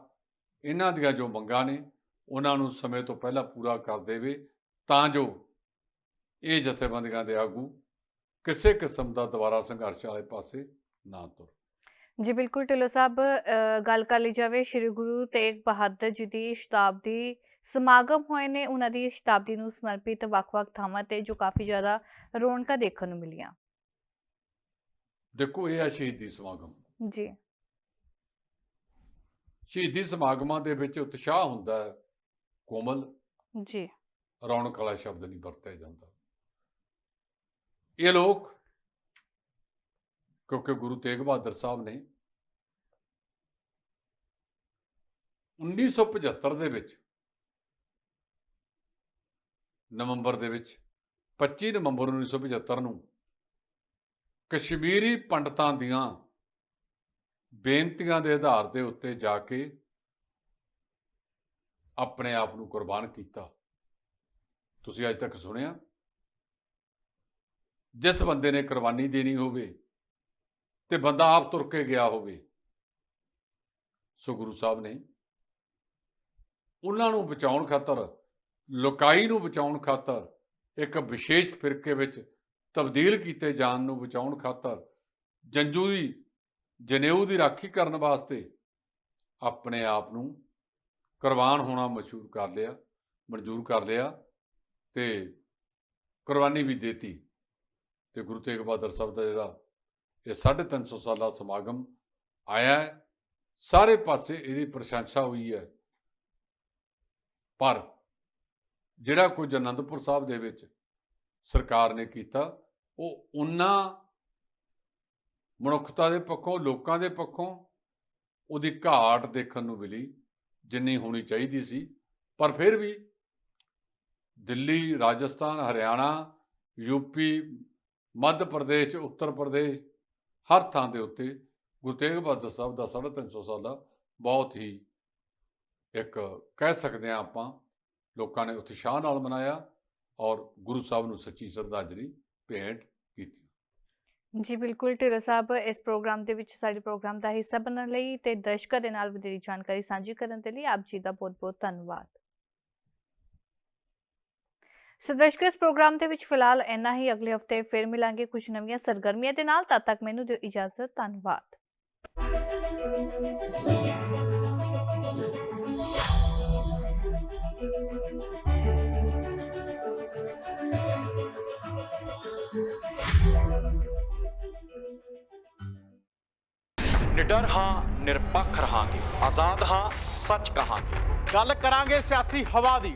ਇਹਨਾਂ ਦੀਆਂ ਜੋ ਮੰਗਾਂ ਨੇ, ਉਹਨਾਂ ਨੂੰ ਸਮੇਂ ਤੋਂ ਪਹਿਲਾਂ ਪੂਰਾ ਕਰ ਦੇਵੇ, ਤਾਂ ਜੋ ਇਹ ਜਥੇਬੰਦੀਆਂ ਦੇ ਆਗੂ ਕਿਸੇ ਕਿਸਮ ਦਾ ਦੁਬਾਰਾ ਸੰਘਰਸ਼ ਵਾਲੇ ਪਾਸੇ ਨਾ ਤੁਰ। ਜੀ ਬਿਲਕੁਲ ਢਿੱਲੋਂ ਸਾਹਿਬ ਗੱਲ ਕਰ ਲਈ ਜਾਵੇ ਸ੍ਰੀ ਗੁਰੂ ਤੇਗ ਬਹਾਦਰ ਜੀ ਦੀ ਸ਼ਤਾਬਦੀ ਸਮਾਗਮ ਹੋਏ ਨੇ ਉਹਨਾਂ ਦੀ ਸ਼ਤਾਬਦੀ ਨੂੰ ਸਮਰਪਿਤ ਵੱਖ-ਵੱਖ ਥਾਵਾਂ ਤੇ ਜੋ ਕਾਫੀ ਜ਼ਿਆਦਾ ਰੌਣਕਾਂ ਦੇਖਣ ਨੂੰ ਮਿਲੀਆਂ। ਦੇਖੋ ਇਹ ਹੈ ਸ਼ਹੀਦੀ ਸਮਾਗਮ। ਜੀ। ਸ਼ਹੀਦੀ ਸਮਾਗਮਾਂ ਦੇ ਵਿੱਚ ਉਤਸ਼ਾਹ ਹੁੰਦਾ ਹੈ ਕੋਮਲ ਜੀ। ਰੌਣਕ ਵਾਲਾ ਸ਼ਬਦ ਨਹੀਂ ਵਰਤਿਆ ਜਾਂਦਾ। ਇਹ ਲੋਕ, ਕਿਉਂਕਿ ਗੁਰੂ ਤੇਗ ਬਹਾਦਰ ਸਾਹਿਬ ਨੇ 1975 ਦੇ ਵਿੱਚ ਨਵੰਬਰ ਦੇ ਵਿੱਚ 25 ਨਵੰਬਰ 1975 ਨੂੰ ਕਸ਼ਮੀਰੀ ਪੰਡਤਾਂ ਦੀਆਂ ਬੇਨਤੀਆਂ ਦੇ ਆਧਾਰ ਦੇ ਉੱਤੇ ਜਾ ਕੇ ਆਪਣੇ ਆਪ ਨੂੰ ਕੁਰਬਾਨ ਕੀਤਾ। ਤੁਸੀਂ ਅੱਜ ਤੱਕ ਸੁਣਿਆ? ਜਿਸ ਬੰਦੇ ਨੇ ਕੁਰਬਾਨੀ ਦੇਣੀ ਹੋਵੇ ਤੇ ਬੰਦਾ ਆਪ ਤੁਰ ਕੇ ਗਿਆ ਹੋਵੇ। ਸੋ ਗੁਰੂ ਸਾਹਿਬ ਨੇ ਉਹਨਾਂ ਨੂੰ ਬਚਾਉਣ ਖਾਤਰ, ਲੋਕਾਈ ਨੂੰ ਬਚਾਉਣ ਖਾਤਰ, ਇੱਕ ਵਿਸ਼ੇਸ਼ ਫਿਰਕੇ ਵਿੱਚ ਤਬਦੀਲ ਕੀਤੇ ਜਾਣ ਨੂੰ ਬਚਾਉਣ ਖਾਤਰ, ਜੰਜੂ ਦੀ, ਜਨੇਊ ਦੀ ਰਾਖੀ ਕਰਨ ਵਾਸਤੇ ਆਪਣੇ ਆਪ ਨੂੰ ਕੁਰਬਾਨ ਹੋਣਾ ਮਸ਼ਹੂਰ ਕਰ ਲਿਆ, ਮਨਜ਼ੂਰ ਕਰ ਲਿਆ ਤੇ ਕੁਰਬਾਨੀ ਵੀ ਦੇਤੀ। ਤੇ ਗੁਰੂ ਤੇਗ ਬਹਾਦਰ ਸਾਹਿਬ ਦਾ ਜਿਹੜਾ ਇਹ 350 ਸਾਲਾ ਸਮਾਗਮ ਆਇਆ ਹੈ, ਸਾਰੇ ਪਾਸੇ ਇਹਦੀ ਪ੍ਰਸ਼ੰਸਾ ਹੋਈ ਹੈ। ਪਰ ਜਿਹੜਾ ਕੁਝ ਅਨੰਦਪੁਰ ਸਾਹਿਬ ਦੇ ਵਿੱਚ ਸਰਕਾਰ ਨੇ ਕੀਤਾ, ਉਹ ਉਨਾ ਮਨੁੱਖਤਾ ਦੇ ਪੱਖੋਂ, ਲੋਕਾਂ ਦੇ ਪੱਖੋਂ ਉਹਦੀ ਘਾਟ ਦੇਖਣ ਨੂੰ ਮਿਲੀ, ਜਿੰਨੀ ਹੋਣੀ ਚਾਹੀਦੀ ਸੀ। ਪਰ ਫਿਰ ਵੀ ਦਿੱਲੀ, ਰਾਜਸਥਾਨ, ਹਰਿਆਣਾ ਯੂਪੀ ਮੱਧ ਪ੍ਰਦੇਸ਼, ਉੱਤਰ ਪ੍ਰਦੇਸ਼, ਹਰ ਥਾਂ ਦੇ ਉੱਤੇ ਗੁਰੂ ਤੇਗ ਬਹਾਦਰ ਸਾਹਿਬ ਦਾ 350 ਸਾਲਾ ਬਹੁਤ ਹੀ ਇੱਕ ਕਹਿ ਸਕਦੇ ਹਾਂ ਆਪਾਂ ਲੋਕਾਂ ਨੇ ਉਤਸ਼ਾਹ ਨਾਲ ਮਨਾਇਆ ਔਰ ਗੁਰੂ ਸਾਹਿਬ ਨੂੰ ਸੱਚੀ ਸ਼ਰਧਾਂਜਲੀ ਭੇਂਟ ਕੀਤੀ। ਜੀ ਬਿਲਕੁਲ, ਢਿੱਲੋਂ ਸਾਹਿਬ, ਇਸ ਪ੍ਰੋਗਰਾਮ ਦੇ ਵਿੱਚ ਸਾਡੇ ਪ੍ਰੋਗਰਾਮ ਦਾ ਹਿੱਸਾ ਬਣਨ ਲਈ ਤੇ ਦਰਸ਼ਕਾਂ ਦੇ ਨਾਲ ਵਧੇਰੀ ਜਾਣਕਾਰੀ ਸਾਂਝੀ ਕਰਨ ਦੇ ਲਈ ਆਪ ਜੀ ਦਾ ਬਹੁਤ-ਬਹੁਤ ਧੰਨਵਾਦ। ਸੋ ਦਰਸ਼ਕੋ ਇਸ ਪ੍ਰੋਗਰਾਮ ਦੇ ਵਿੱਚ ਫਿਲਹਾਲ ਇੰਨਾ ਹੀ। ਅਗਲੇ ਹਫ਼ਤੇ ਫਿਰ ਮਿਲਾਂਗੇ ਕੁਝ ਨਵੀਆਂ ਸਰਗਰਮੀਆਂ ਦੇ ਨਾਲ। ਤਦ ਤੱਕ ਮੈਨੂੰ ਦਿਓ ਇਜਾਜ਼ਤ। ਧੰਨਵਾਦ। ਨਿਡਰ ਹਾਂ ਨਿਰਪੱਖ ਰਹਾਂਗੇ। ਆਜ਼ਾਦ ਹਾਂ ਸੱਚ ਕਹਾਂਗੇ। ਗੱਲ ਕਰਾਂਗੇ ਸਿਆਸੀ ਹਵਾ ਦੀ।